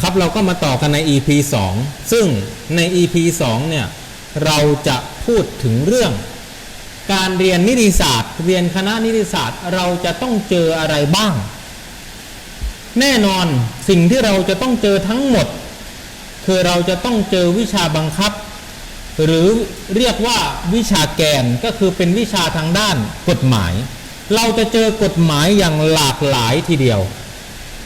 ครับเราก็มาต่อกันใน EP 2 ซึ่งใน EP 2 เนี่ย เราจะพูดถึงเรื่อง การเรียนนิติศาสตร์ เรียนคณะนิติศาสตร์ เราจะต้องเจออะไรบ้าง แน่นอนสิ่งที่เราจะต้องเจอทั้งหมด คือเราจะต้องเจอวิชาบังคับ หรือเรียกว่าวิชาแกนก็คือเป็นวิชาทางด้านกฎหมาย เราจะเจอกฎหมายอย่างหลากหลายทีเดียว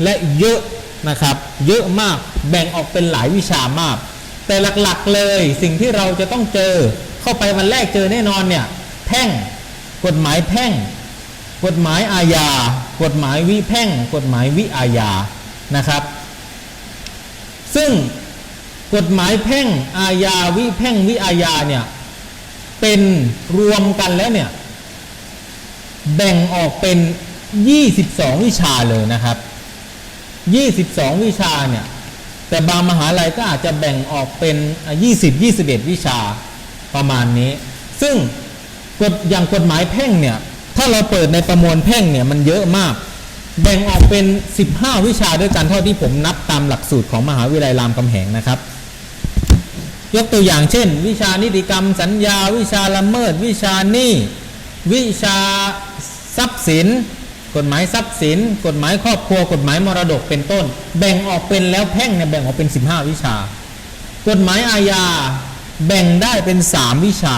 และเยอะ นะครับ เยอะมากแบ่งออกเป็นหลายวิชามาก แต่หลักๆเลยสิ่งที่เราจะต้องเจอเข้าไปวันแรกเจอแน่นอนเนี่ยแพ่งกฎหมายแพ่ง กฎหมายอาญา กฎหมายวิแพ่ง กฎหมายวิอาญานะครับ ซึ่งกฎหมายแพ่งอาญาวิแพ่งวิอาญาเนี่ยเป็นรวมกันแล้วเนี่ยแบ่งออกเป็น 22 วิชาเลยนะครับ 22 วิชาเนี่ย แต่บางมหาลัยก็อาจจะแบ่งออกเป็น 20 21 วิชาประมาณนี้ ซึ่งกฎอย่างกฎหมายแพ่งเนี่ย ถ้าเราเปิดในประมวลแพ่งเนี่ยมันเยอะมาก แบ่งออกเป็น 15 วิชาด้วยกันเท่าที่ผมนับตามหลักสูตรของมหาวิทยาลัยรามคำแหงนะครับ ยกตัวอย่างเช่น วิชานิติกรรมสัญญา วิชาละเมิด วิชาหนี้วิชาทรัพย์สิน กฎหมายทรัพย์สิน กฎหมายครอบครัว กฎหมายมรดกเป็นต้น แบ่งออกเป็นแล้วแพ่งเนี่ยแบ่งออกเป็น 15 วิชา กฎหมายอาญาแบ่งได้เป็น 3 วิชา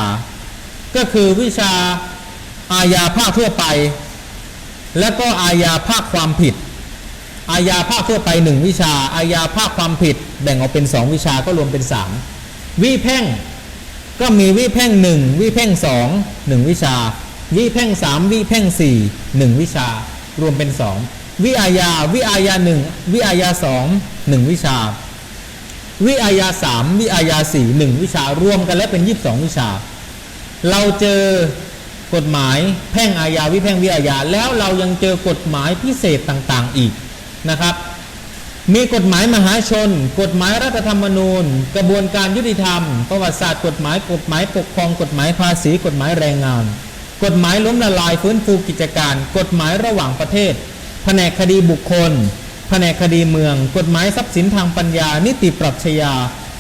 ก็คือวิชาอาญาภาคทั่วไป และก็อาญาภาคความผิด อาญาภาคทั่วไป 1 วิชา อาญาภาคความผิด แบ่งออกเป็น 2 วิชาก็รวมเป็น 3 วิแพ่งก็มีวิแพ่งหนึ่งวิแพ่งสองหนึ่งวิชา วิแพ่งสามวิแพ่งสี่หนึ่งวิชา รวมเป็นสองวิอาญาวิอาญาหนึ่งวิอาญาสองหนึ่งวิชา วิอาญาสามวิอาญาสี่หนึ่งวิชารวมกันแล้วเป็นยี่สิบสองวิชา เราเจอกฎหมายแพ่งอาญาวิแพ่งวิอาญา แล้วเรายังเจอกฎหมายพิเศษต่างๆอีกนะครับ มีกฎหมายมหาชน กฎหมายรัฐธรรมนูญ กระบวนการยุติธรรม ประวัติศาสตร์กฎหมายกฎหมายปกครองกฎหมายภาษีกฎหมายแรงงาน กฎหมายล้มละลายฟื้นฟูกิจการ กฎหมายระหว่างประเทศ แผนกคดีบุคคล แผนกคดีเมือง กฎหมายทรัพย์สินทางปัญญา นิติปรัชญา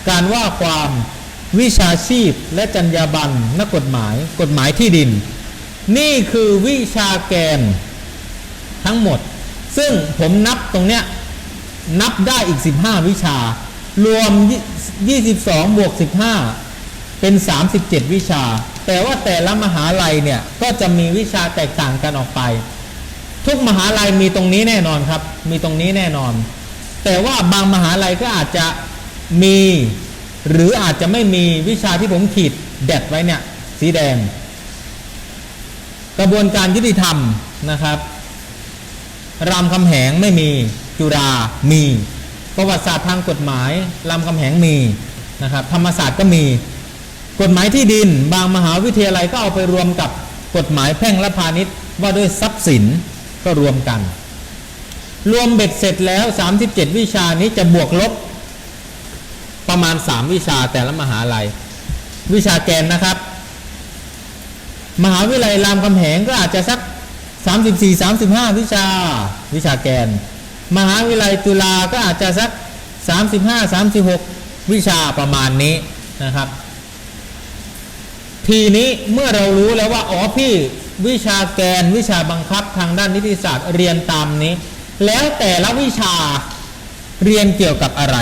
การว่าความ วิชาชีพ และจรรยาบรรณนักกฎหมาย กฎหมายที่ดิน นี่คือวิชาแกนทั้งหมด ซึ่งผมนับตรงเนี้ยนับได้อีก 15 วิชา รวม 22 บวก 15 เป็น 37 วิชา แต่ว่าแต่ละมหาลัยเนี่ยก็จะมีวิชาแตกต่างกันออกไป ทุกมหาลัยมีตรงนี้แน่นอนครับ มีตรงนี้แน่นอน แต่ว่าบางมหาลัยก็อาจจะมี หรืออาจจะไม่มีวิชาที่ผมขีดแดดไว้เนี่ย สีแดง กระบวนการยุติธรรมนะครับรามคำแหงไม่มีจุฬามี ประวัติศาสตร์ทางกฎหมายรามคำแหงมีนะครับธรรมศาสตร์ก็มี กฎหมายที่ดินบางมหาวิทยาลัยก็เอาไปรวมกับกฎหมายแพ่งและพาณิชย์ว่าด้วยทรัพย์สินก็รวมกัน รวมเบ็ดเสร็จแล้ว 37 วิชานี้จะบวกลบประมาณ 3 วิชาแต่ละมหาลัย วิชาแกนนะครับ มหาวิทยาลัยรามคำแหงก็อาจจะสัก 34 35 วิชาวิชาแกน มหาวิทยาลัยจุฬาก็อาจจะสัก 35 36 วิชาประมาณนี้นะครับ ทีนี้เมื่อเรารู้แล้วว่าอ๋อพี่วิชาแกนวิชาบังคับทางด้านนิติศาสตร์เรียนตามนี้ แล้วแต่ละวิชาเรียนเกี่ยวกับอะไร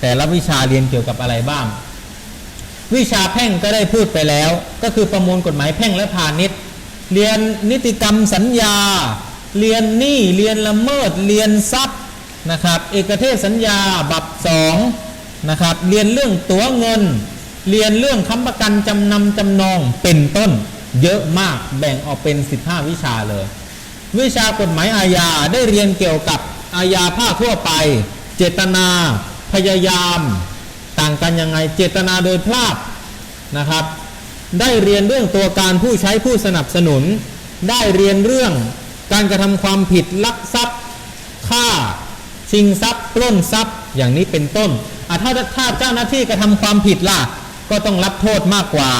แต่ละวิชาเรียนเกี่ยวกับอะไรบ้าง วิชาแพ่งก็ได้พูดไปแล้ว ก็คือประมวลกฎหมายแพ่งและพาณิชย์ เรียนนิติกรรมสัญญา เรียนหนี้เรียนละเมิดเรียนทรัพย์นะครับ เอกเทศสัญญาบับสองนะครับเรียนเรื่องตั๋วเงิน เรียนเรื่องค้ำประกันจำนำจำนองเป็นต้น เยอะมากแบ่งออกเป็น 15 วิชาเลย วิชากฎหมายอาญาได้เรียนเกี่ยวกับอาญาภาคทั่วไป เจตนา พยายาม ต่างกันยังไงเจตนาโดยพลาดนะครับ ได้เรียนเรื่องตัวการผู้ใช้ผู้สนับสนุน ได้เรียนเรื่องการกระทำความผิดลักทรัพย์ฆ่าชิงทรัพย์ปล้นทรัพย์อย่างนี้เป็นต้นอะถ้าถ้าเจ้าหน้าที่กระทำความผิดล่ะ ก็ต้องรับโทษมากกว่า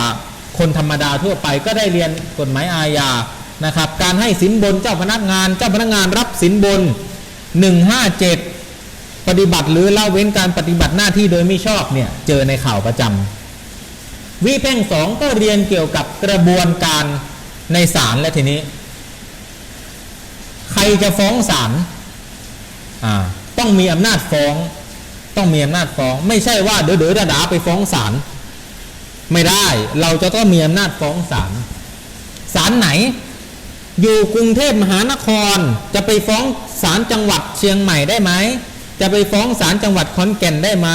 คนธรรมดาทั่วไปก็ได้เรียนกฎหมายอาญานะครับ การให้สินบนเจ้าพนักงาน เจ้าพนักงานรับสินบน 157ปปฏิบัติหรือเละเว้นการปฏิบัติหน้าที่โดยไม่ชอบเนี่ยเจอในข่าวประจำวิเพ่งสองก็เรียนเกี่ยวกับกระบวนการในศาลและทีนี้ ใครจะฟ้องศาลอ่าต้องมีอำนาจฟ้อง ต้องมีอำนาจฟ้อง ไม่ใช่ว่าเดี๋ยวเดี๋ยวดาไปฟ้องศาล ไม่ได้ เราจะต้องมีอำนาจฟ้องศาลศาลไหน อยู่กรุงเทพมหานคร จะไปฟ้องศาลจังหวัดเชียงใหม่ได้ไหมจะไปฟ้องศาลจังหวัดขอนแก่นได้ไหม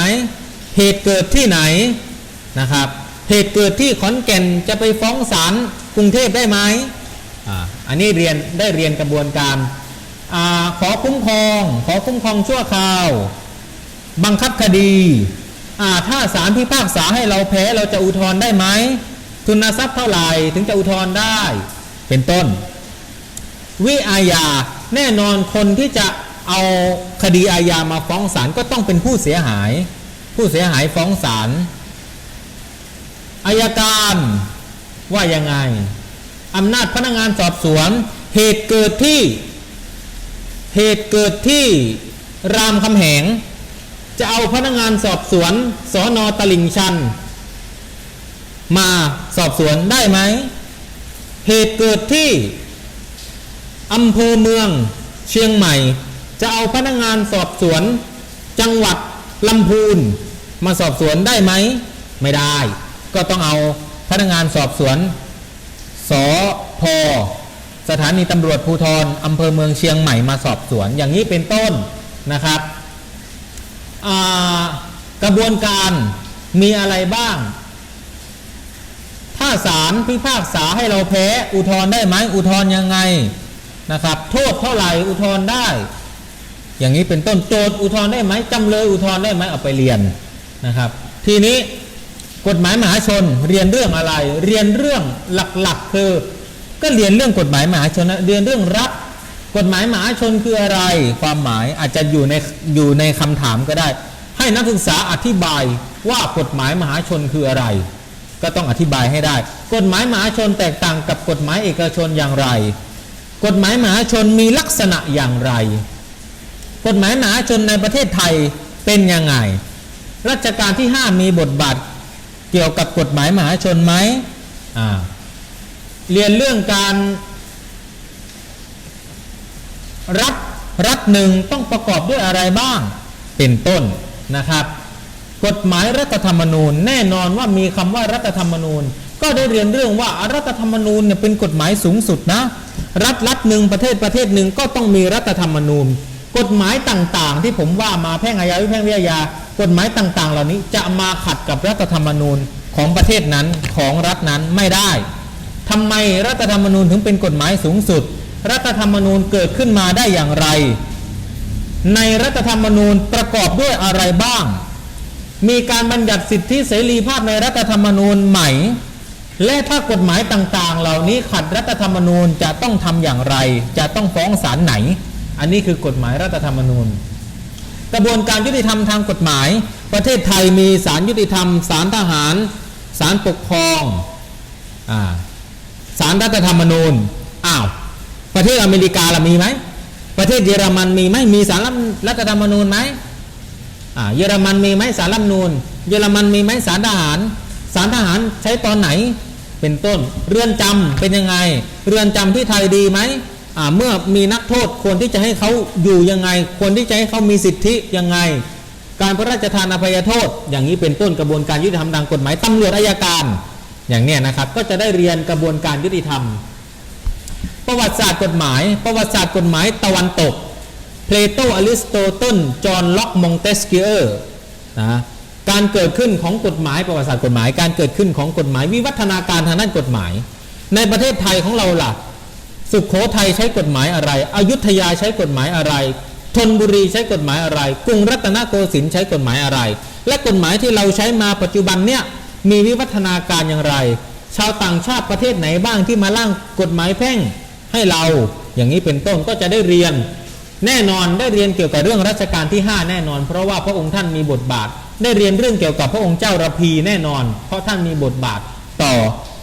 เหตุเกิดที่ไหนนะครับ เหตุเกิดที่ขอนแก่นจะไปฟ้องศาลกรุงเทพได้ไหมอันนี้เรียนได้เรียนกระบวนการอขอคุ้มครอง ขอคุ้มครองชั่วคราว บังคับคดี ถ้าศาลพิพากษาให้เราแพ้เราจะอุทธรณ์ได้ไหม ทุนทรัพย์เท่าไหร่ถึงจะอุทธรณ์ได้ เป็นต้น วิอาญาแน่นอนคนที่จะเอาคดีอาญามาฟ้องศาลก็ต้องเป็นผู้เสียหาย ผู้เสียหายฟ้องศาลอายการว่ายังไงอำนาจพนักงานสอบสวน เหตุเกิดที่ เหตุเกิดที่รามคำแหง จะเอาพนักงานสอบสวนสอนอตลิ่งชัน มาสอบสวนได้ไหม เหตุเกิดที่อำเภอเมืองเชียงใหม่ จะเอาพนักงานสอบสวน จังหวัดลำพูน มาสอบสวนได้ไหม ไม่ได้ ก็ต้องเอาพนักงานสอบสวน สพสถานีตำรวจภูธรอำเภอเมืองเชียงใหม่มาสอบสวนอย่างนี้เป็นต้นนะครับ กระบวนการมีอะไรบ้าง ถ้าศาลพิพากษาให้เราแพ้อุทธรณ์ได้ไหมอุทธรณ์ยังไงนะครับ โทษเท่าไหร่อุทธรณ์ได้ อย่างนี้เป็นต้นโจทย์อุทธรณ์ได้ไหมจำเลยอุทธรณ์ได้ไหมเอาไปเรียนนะครับ ทีนี้กฎหมายมหาชนเรียนเรื่องอะไร เรียนเรื่องหลักๆ คือ ก็เรียนเรื่องกฎหมายมหาชนนะเรียนเรื่องรัฐ กฎหมายมหาชนคืออะไร ความหมายอาจจะอยู่ในอยู่ในคำถามก็ได้ ให้นักศึกษาอธิบายว่ากฎหมายมหาชนคืออะไร ก็ต้องอธิบายให้ได้ กฎหมายมหาชนแตกต่างกับกฎหมายเอกชนอย่างไร กฎหมายมหาชนมีลักษณะอย่างไร กฎหมายมหาชนในประเทศไทยเป็นยังไงรัชกาลที่ 5 มีบทบาทเกี่ยวกับกฎหมายมหาชนไหมเรียนเรื่องการ รัฐรัฐหนึ่งต้องประกอบด้วยอะไรบ้าง เป็นต้นนะครับ กฎหมายรัฐธรรมนูญแน่นอนว่ามีคำว่ารัฐธรรมนูญ ก็ได้เรียนเรื่องว่ารัฐธรรมนูญเนี่ยเป็นกฎหมายสูงสุดนะ รัฐรัฐหนึ่งประเทศประเทศหนึ่งก็ต้องมีรัฐธรรมนูญ กฎหมายต่างๆ ที่ผมว่ามาแพ่งอาญาวิแพ่งวิทยา กฎหมายต่างๆ เหล่านี้จะมาขัดกับรัฐธรรมนูญของประเทศนั้นของรัฐนั้นไม่ได้ทำไมรัฐธรรมนูญถึงเป็นกฎหมายสูงสุด รัฐธรรมนูญเกิดขึ้นมาได้อย่างไร ในรัฐธรรมนูญประกอบด้วยอะไรบ้าง มีการบัญญัติสิทธิเสรีภาพในรัฐธรรมนูญใหม่ และถ้ากฎหมายต่างๆ เหล่านี้ขัดรัฐธรรมนูญจะต้องทำอย่างไร จะต้องฟ้องศาลไหน อันนี้คือกฎหมายรัฐธรรมนูญ กระบวนการยุติธรรมทางกฎหมาย ประเทศไทยมีศาลยุติธรรมศาลทหารศาลปกครองศาลรัฐธรรมนูญอ้าว ประเทศอเมริกาล่ะมีไหมประเทศเยอรมันมีไหมมีศาลรัฐธรรมนูญไหมอ่าเยอรมันมีไหมศาลรัฐธรรมนูญ เยอรมันมีไหมศาลทหารศาลทหารใช้ตอนไหนเป็นต้น เรือนจำเป็นยังไง เรือนจำที่ไทยดีไหมอ่าเมื่อมีนักโทษควรที่จะให้เขาอยู่ยังไงควรที่จะให้เขามีสิทธิยังไง การพระราชทานอภัยโทษ อย่างนี้เป็นต้นกระบวนการยุติธรรมทางกฎหมายตำรวจอายการ อย่างเนี้ยนะครับก็จะได้เรียนกระบวนการยุติธรรม ประวัติศาสตร์กฎหมาย ประวัติศาสตร์กฎหมายตะวันตก เพลโตอริสโตเติลจอห์นล็อกมองเตสเกียร์นะการเกิดขึ้นของกฎหมายประวัติศาสตร์กฎหมาย การเกิดขึ้นของกฎหมาย วิวัฒนาการทางด้านกฎหมาย ในประเทศไทยของเราล่ะ สุขโขทัยใช้กฎหมายอะไร อยุธยาใช้กฎหมายอะไรธนบุรีใช้กฎหมายอะไร กรุงรัตนโกสินทร์ใช้กฎหมายอะไร และกฎหมายที่เราใช้มาปัจจุบันเนี่ยมีวิวัฒนาการอย่างไร ชาวต่างชาติประเทศไหนบ้างที่มาร่างกฎหมายแพ่งให้เรา อย่างนี้เป็นต้นก็จะได้เรียน แน่นอนได้เรียนเกี่ยวกับเรื่องรัชกาลที่ 5 แน่นอน เพราะว่าพระองค์ท่านมีบทบาท ได้เรียนเรื่องเกี่ยวกับพระองค์เจ้าระพีแน่นอน เพราะท่านมีบทบาทต่อ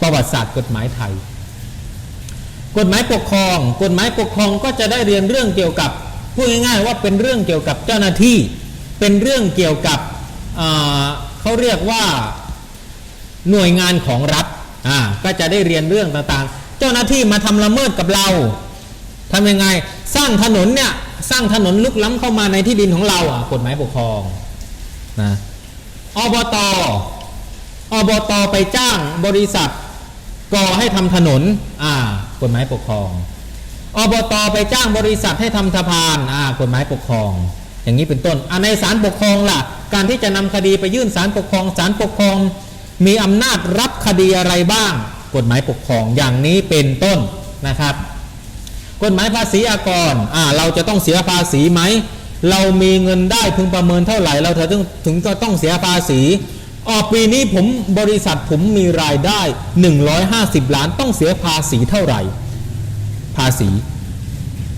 ประวัติศาสตร์กฎหมายไทย กฎหมายปกครอง กฎหมายปกครองก็จะได้เรียนเรื่องเกี่ยวกับพูดง่ายๆว่าเป็นเรื่องเกี่ยวกับเจ้าหน้าที่ เป็นเรื่องเกี่ยวกับเขาเรียกว่าหน่วยงานของรัฐ อ่าก็จะได้เรียนเรื่องต่างๆ เจ้าหน้าที่มาทำละเมิดกับเราทำยังไงสร้างถนนเนี่ยสร้างถนนลุกล้ำเข้ามาในที่ดินของเราอะกฎหมายปกครองนะอบตอบตไปจ้างบริษัทก่อให้ทำถนนอ่ากฎหมายปกครองอบตไปจ้างบริษัทให้ทำสะพานอ่ากฎหมายปกครอง อย่างนี้เป็นต้นอ่าในศาลปกครองล่ะ การที่จะนำคดีไปยื่นศาลปกครองศาลปกครอง มีอำนาจรับคดีอะไรบ้าง กฎหมายปกครองอย่างนี้เป็นต้นนะครับ กฎหมายภาษีอากรอ่าเราจะต้องเสียภาษีไหม เรามีเงินได้พึงประเมินเท่าไหร่ เราถึงถึงจะต้องเสียภาษีออกปีนี้ผมบริษัทผมมีรายได้ 150 ล้านต้องเสียภาษีเท่าไหร่ ภาษี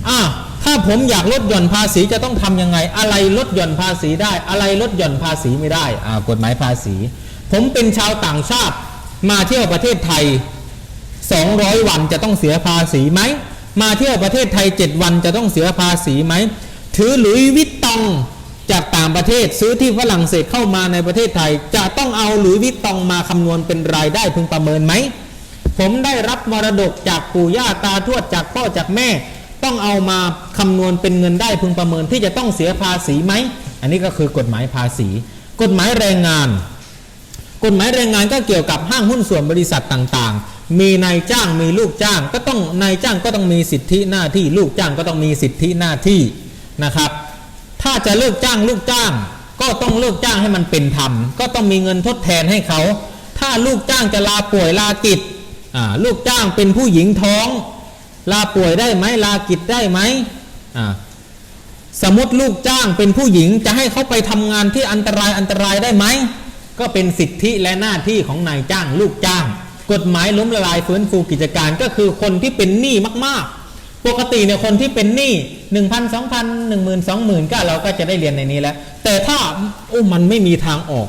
อะถ้าผมอยากลดหย่อนภาษีจะต้องทำยังไง อะไรลดหย่อนภาษีได้ อะไรลดหย่อนภาษีไม่ได้อ่ากฎหมายภาษี ผมเป็นชาวต่างชาติมาเที่ยวประเทศไทย 200 วันจะต้องเสียภาษีไหม มาเที่ยวประเทศไทย 7 วันจะต้องเสียภาษีไหม ถือหลุยวิตตองจากต่างประเทศซื้อที่ฝรั่งเศสเข้ามาในประเทศไทย จะต้องเอาหลุยวิตตองมาคำนวณเป็นรายได้พึงประเมินไหม ผมได้รับมรดกจากปู่ย่าตาทวดจากพ่อจากแม่ ต้องเอามาคำนวณเป็นเงินได้พึงประเมินที่จะต้องเสียภาษีไหม อันนี้ก็คือกฎหมายภาษี กฎหมายแรงงาน กฎหมายแรงงานก็เกี่ยวกับห้างหุ้นส่วนบริษัทต่างๆ มีนายจ้างมีลูกจ้าง ก็ต้องนายจ้างก็ต้องมีสิทธิหน้าที่ ลูกจ้างก็ต้องมีสิทธิหน้าที่นะครับ ถ้าจะเลิกจ้างลูกจ้าง ก็ต้องเลิกจ้างให้มันเป็นธรรม ก็ต้องมีเงินทดแทนให้เขา ถ้าลูกจ้างจะลาป่วยลากิจลูกจ้างเป็นผู้หญิงท้อง ลาป่วยได้ไหมลากิจได้ไหมสมมติลูกจ้างเป็นผู้หญิงจะให้เขาไปทำงานที่อันตรายอันตรายได้ไหม ก็เป็นสิทธิและหน้าที่ของนายจ้างลูกจ้าง กฎหมายล้มละลายฟื้นฟูกิจการก็คือคนที่เป็นหนี้มากๆ ปกติเนี่ยคนที่เป็นหนี้หนึ่งพันสองพันหนึ่งหมื่นสองหมื่นก็เราก็จะได้เรียนในนี้แล้ว แต่ถ้าโอ้มันไม่มีทางออก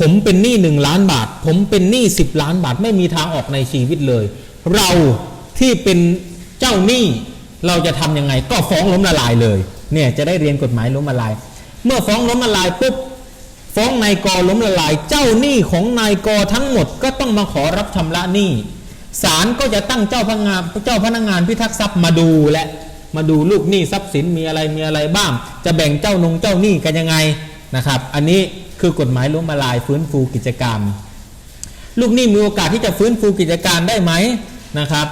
ผมเป็นหนี้หนึ่งล้านบาท ผมเป็นหนี้สิบล้านบาทไม่มีทางออกในชีวิตเลย เราที่เป็นเจ้าหนี้เราจะทำยังไงก็ฟ้องล้มละลายเลย เนี่ยจะได้เรียนกฎหมายล้มละลาย เมื่อฟ้องล้มละลายปุ๊บ ฟ้องนายกล้มละลาย เจ้าหนี้ของนายกทั้งหมดก็ต้องมาขอรับชำระหนี้ศาลก็จะตั้งเจ้าพนักงานเจ้าพนักงานพิทักษ์ทรัพย์มาดูและมาดูลูกหนี้ทรัพย์สินมีอะไรมีอะไรบ้าง จะแบ่งเจ้านงเจ้าหนี้กันยังไงนะครับ อันนี้คือกฎหมายล้มละลายฟื้นฟูกิจการลูกหนี้มีโอกาสที่จะฟื้นฟูกิจการได้ไหมนะครับ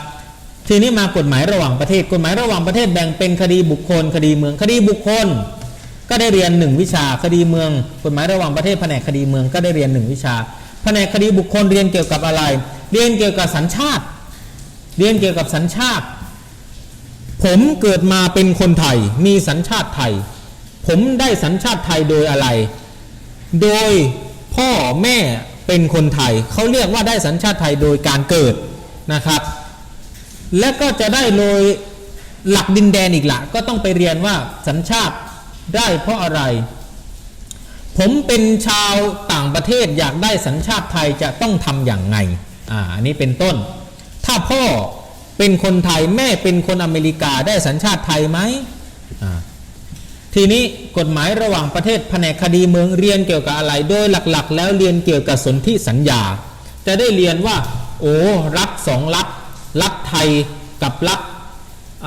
ทีนี้มากฎหมายระหว่างประเทศกฎหมายระหว่างประเทศแบ่งเป็นคดีบุคคล คดีเมืองคดีบุคคล ก็ได้เรียนหนึ่งวิชาคดีเมืองกฎหมายระหว่างประเทศแผนกคดีเมืองก็ได้เรียนหนึ่งวิชา แผนกคดีบุคคลเรียนเกี่ยวกับอะไร เรียนเกี่ยวกับสัญชาติ เรียนเกี่ยวกับสัญชาติ ผมเกิดมาเป็นคนไทย มีสัญชาติไทย ผมได้สัญชาติไทยโดยอะไร โดยพ่อแม่เป็นคนไทย เขาเรียกว่าได้สัญชาติไทยโดยการเกิดนะครับ และก็จะได้โดยหลักดินแดนอีกละก็ต้องไปเรียนว่าสัญชาติ ได้เพราะอะไร ผมเป็นชาวต่างประเทศอยากได้สัญชาติไทยจะต้องทำอย่างไงอ่าอันนี้เป็นต้น ถ้าพ่อเป็นคนไทยแม่เป็นคนอเมริกาได้สัญชาติไทยไหมอ่าทีนี้กฎหมายระหว่างประเทศแผนกคดีเมืองเรียนเกี่ยวกับอะไร โดยหลักๆ แล้วเรียนเกี่ยวกับสนธิสัญญา จะได้เรียนว่า โอ้รัฐสองรัฐรัฐไทยกับรัฐ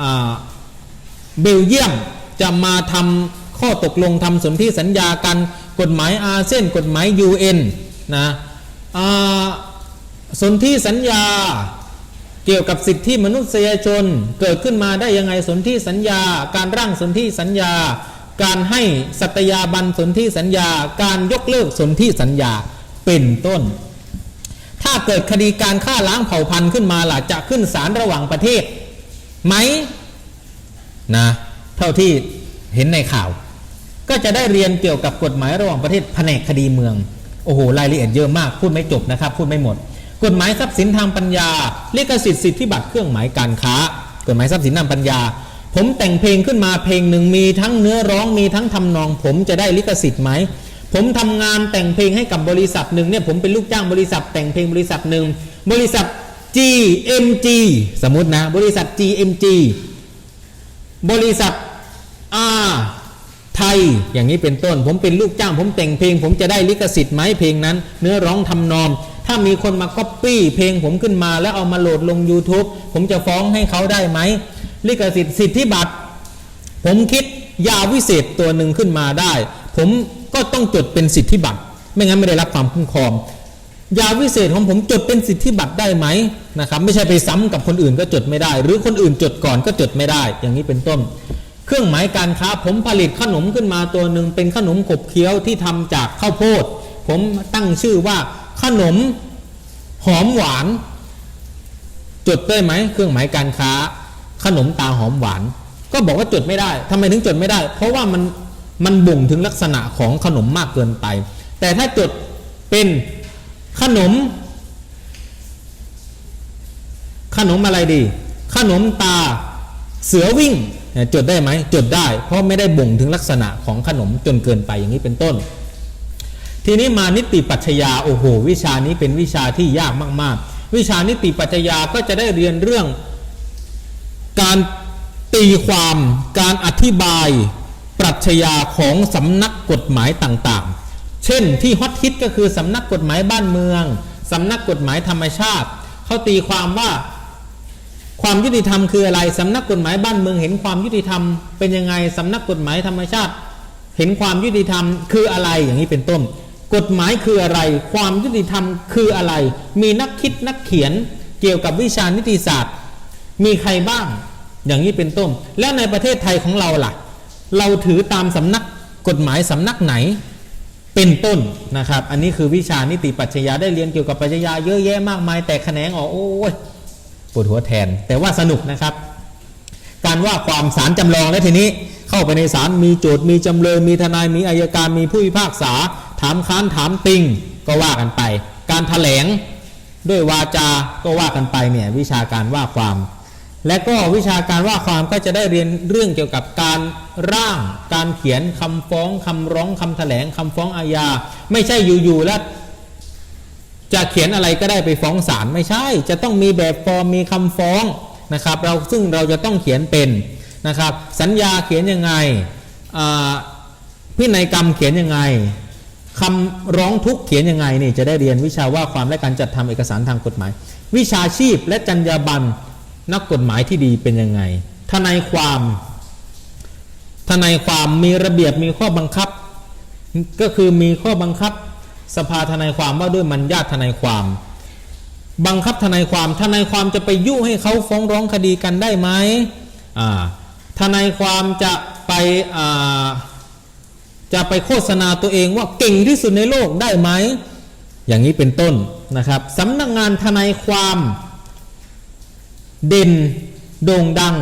อ่าเบลเยียมจะมาทำ ข้อตกลงทำสนธิสัญญากันกฎหมายอาเซียนกฎหมาย UN นะสนธิสัญญาเกี่ยวกับสิทธิมนุษยชนเกิดขึ้นมาได้ยังไงสนธิสัญญา การร่างสนธิสัญญา การให้สัตยาบันสนธิสัญญา การยกเลิกสนธิสัญญาเป็นต้น ถ้าเกิดคดีการฆ่าล้างเผ่าพันธุ์ขึ้นมาล่ะจะขึ้นศาลระหว่างประเทศไหมนะเท่าที่เห็นในข่าว ก็จะได้เรียนเกี่ยวกับกฎหมายระหว่างประเทศแผนกคดีเมือง โอ้โหรายละเอียดเยอะมากพูดไม่จบนะครับ พูดไม่หมด กฎหมายทรัพย์สินทางปัญญาลิขสิทธิ์สิทธิบัตรเครื่องหมายการค้า กฎหมายทรัพย์สินทางปัญญา ผมแต่งเพลงขึ้นมาเพลงหนึ่งมีทั้งเนื้อร้องมีทั้งทำนอง ผมจะได้ลิขสิทธิ์ไหมผมทำงานแต่งเพลงให้กับบริษัทหนึ่งเนี่ยผมเป็นลูกจ้างบริษัท แต่งเพลงบริษัทหนึ่งบริษัท GMG สมมตินะ บริษัท GMG บริษัท อย่างนี้เป็นต้น ผมเป็นลูกจ้างผมแต่งเพลง ผมจะได้ลิขสิทธิ์ไหมเพลงนั้น เนื้อร้องทำนอง ถ้ามีคนมาก๊อปปี้เพลงผมขึ้นมาแล้วเอามาโหลดลง YouTube ผมจะฟ้องให้เขาได้ไหมลิขสิทธิ์สิทธิบัตร ผมคิดยาวิเศษตัวหนึ่งขึ้นมาได้ ผมก็ต้องจดเป็นสิทธิบัตร ไม่งั้นไม่ได้รับความคุ้มครองยาวิเศษของผมจดเป็นสิทธิบัตรได้ไหมนะครับ ไม่ใช่ไปซ้ำกับคนอื่นก็จดไม่ได้ หรือคนอื่นจดก่อนก็จดไม่ได้ อย่างนี้เป็นต้น เครื่องหมายการค้าผมผลิตขนมขึ้นมาตัวหนึ่งเป็นขนมขบเคี้ยวที่ทำจากข้าวโพด ผมตั้งชื่อว่าขนมหอมหวาน จดได้ไหมเครื่องหมายการค้า ขนมตาหอมหวาน ก็บอกว่าจดไม่ได้ทำไมถึงจดไม่ได้ เพราะว่ามันมันบ่งถึงลักษณะของขนมมากเกินไป แต่ถ้าจดเป็นขนม ขนมอะไรดี ขนมตาเสือวิ่ง จดได้ไหมจดได้ เพราะไม่ได้บ่งถึงลักษณะของขนมจนเกินไปอย่างนี้เป็นต้น ทีนี้มานิติปัชญาโอ้โห วิชานี้เป็นวิชาที่ยากมาก ๆ วิชานิติปัชญาก็จะได้เรียนเรื่อง การตีความการอธิบาย ปรัชญาของสำนักกฎหมายต่างๆ เช่นที่ฮอตฮิตก็คือสำนักกฎหมายบ้านเมืองสำนักกฎหมายธรรมชาติเขาตีความว่า ความยุติธรรมคืออะไรสำนักกฎหมายบ้านเมืองเห็นความยุติธรรม เป็นยังไงสำนักกฎหมายธรรมชาติ เห็นความยุติธรรมคืออะไรอย่างนี้เป็นต้น กฎหมายคืออะไร ความยุติธรรมคืออะไร มีนักคิดนักเขียนเกี่ยวกับวิชานิติศาสตร์ มีใครบ้าง อย่างนี้เป็นต้น แล้วในประเทศไทยของเราล่ะ เราถือตามสำนักกฎหมายสำนักไหนเป็นต้นนะครับ อันนี้คือวิชานิติปรัชญาได้เรียนเกี่ยวกับปรัชญาเยอะแยะมากมาย แต่แขนงออกโอ้ย ปวดหัวแทน แต่ว่าสนุกนะครับ การว่าความศาลจำลองและทีนี้เข้าไปในศาลมีโจทย์มีจำเลย มีทนายมีอายการมีผู้พิพากษา ถามค้านถามติงก็ว่ากันไป การแถลงด้วยวาจาก็ว่ากันไปเนี่ยวิชาการว่าความ และก็วิชาการว่าความก็จะได้เรียนเรื่องเกี่ยวกับการร่าง การเขียนคำฟ้องคำร้องคำแถลงคำฟ้องอาญาไม่ใช่อยู่ๆแล้ว จะเขียนอะไรก็ได้ไปฟ้องศาลไม่ใช่ จะต้องมีแบบฟอร์มมีคำฟ้องนะครับ เราซึ่งเราจะต้องเขียนเป็นนะครับ สัญญาเขียนยังไงพินัยกรรมเขียนยังไงคำร้องทุกข์เขียนยังไงนี่จะได้เรียนวิชาว่าความและการจัดทำเอกสารทางกฎหมาย วิชาชีพและจรรยาบรรณนักกฎหมายที่ดีเป็นยังไง ทนายความทนายความมีระเบียบมีข้อบังคับ ก็คือมีข้อบังคับ สภาทนายความว่าด้วยมันญาติทนายความ บังคับทนายความทนายความจะไปยุให้เขาฟ้องร้องคดีกันได้ไหมอ่าทนายความจะไปอ่าจะไปโฆษณาตัวเองว่าเก่งที่สุดในโลกได้ไหม อย่างนี้เป็นต้นนะครับสำนักงานทนายความเด่นโด่งดัง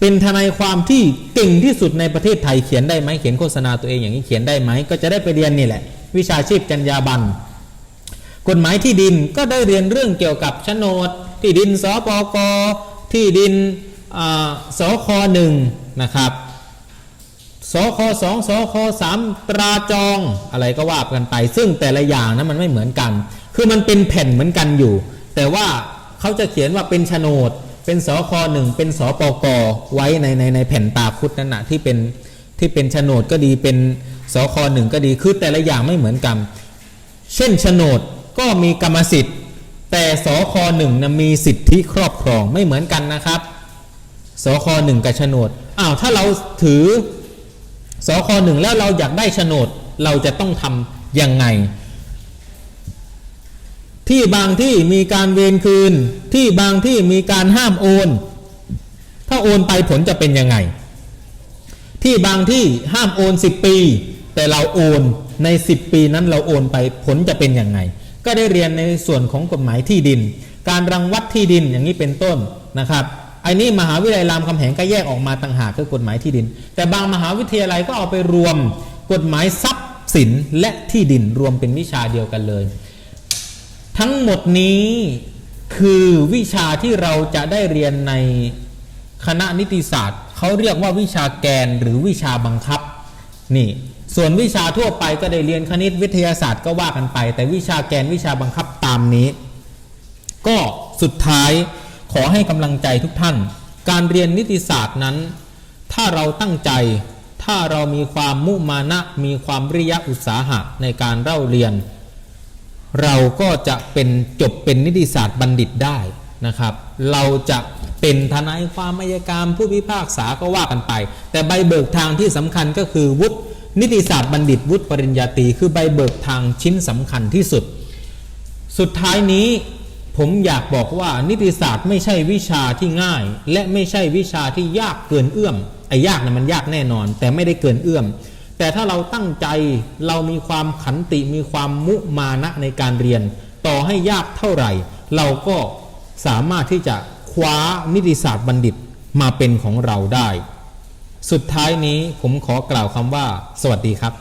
เป็นทนายความที่เก่งที่สุดในประเทศไทยเขียนได้ไหมเขียนโฆษณาตัวเองอย่างนี้เขียนได้ไหมก็จะได้ไปเรียนนี่แหละ วิชาชีพจรรยาบรรณกฎหมายที่ดินก็ได้เรียนเรื่องเกี่ยวกับโฉนด ที่ดินสปกที่ดินอาสคหนึ่งนะครับสคสองสคสามตราจองอะไรก็ว่ากันไป ซึ่งแต่ละอย่างนะมันไม่เหมือนกัน คือมันเป็นแผ่นเหมือนกันอยู่ แต่ว่าเขาจะเขียนว่าเป็นโฉนด เป็นสคหนึ่งเป็นสปกไว้ในในในแผ่นตาคุดนั่นนะที่เป็นที่เป็นโฉนดก็ดีเป็น สคหนึ่งก็ดีคือแต่ละอย่างไม่เหมือนกัน เช่นโฉนดก็มีกรรมสิทธิ์ แต่สคหนึ่งนะมีสิทธิครอบครองไม่เหมือนกันนะครับสคหนึ่งกับโฉนดอ้าวถ้าเราถือสคหนึ่งแล้วเราอยากได้โฉนดเราจะต้องทำยังไง ที่บางที่มีการเวรคืน ที่บางที่มีการห้ามโอน ถ้าโอนไปผลจะเป็นยังไง ที่บางที่ห้ามโอน 10 ปี แต่เราโอนใน 10 ปีนั้นเราโอนไปผลจะเป็นอยังไง ก็ได้เรียนในส่วนของกฎหมายที่ดิน การรังวัดที่ดินอย่างนี้เป็นต้นนะครับไอ้นี่มหาวิทยาลัยรามคำแหงก็แยกออกมาต่างหากคือกฎหมายที่ดิน แต่บางมหาวิทยาลัยก็เอาไปรวมกฎหมายทรัพย์สินและที่ดินรวมเป็นวิชาเดียวกันเลย ทั้งหมดนี้คือวิชาที่เราจะได้เรียนในคณะนิติศาสตร์เขาเรียกว่าวิชาแกนหรือวิชาบังคับนี่ ส่วนวิชาทั่วไปก็ได้เรียนคณิตวิทยาศาสตร์ก็ว่ากันไป แต่วิชาแกนวิชาบังคับตามนี้ ก็สุดท้ายขอให้กำลังใจทุกท่าน การเรียนนิติศาสตร์นั้น ถ้าเราตั้งใจ ถ้าเรามีความมุมานะ มีความริยะอุตสาหะในการเล่าเรียน เราก็จะเป็นจบเป็นนิติศาสตร์บัณฑิตได้นะครับ เราจะเป็นทนายความอัยการผู้พิพากษาก็ว่ากันไป แต่ใบเบิกทางที่สำคัญก็คือวุฒิ นิติศาสตร์บัณฑิตวุฒิปริญญาตรีคือใบเบิกทางชิ้นสำคัญที่สุด สุดท้ายนี้ผมอยากบอกว่านิติศาสตร์ไม่ใช่วิชาที่ง่าย และไม่ใช่วิชาที่ยากเกินเอื้อมไอ้ยากนะมันยากแน่นอน แต่ไม่ได้เกินเอื้อม แต่ถ้าเราตั้งใจเรามีความขันติมีความมุมานะในการเรียน ต่อให้ยากเท่าไหร่ เราก็สามารถที่จะคว้านิติศาสตร์บัณฑิตมาเป็นของเราได้ สุดท้ายนี้ผมขอกล่าวคำว่า สวัสดีครับ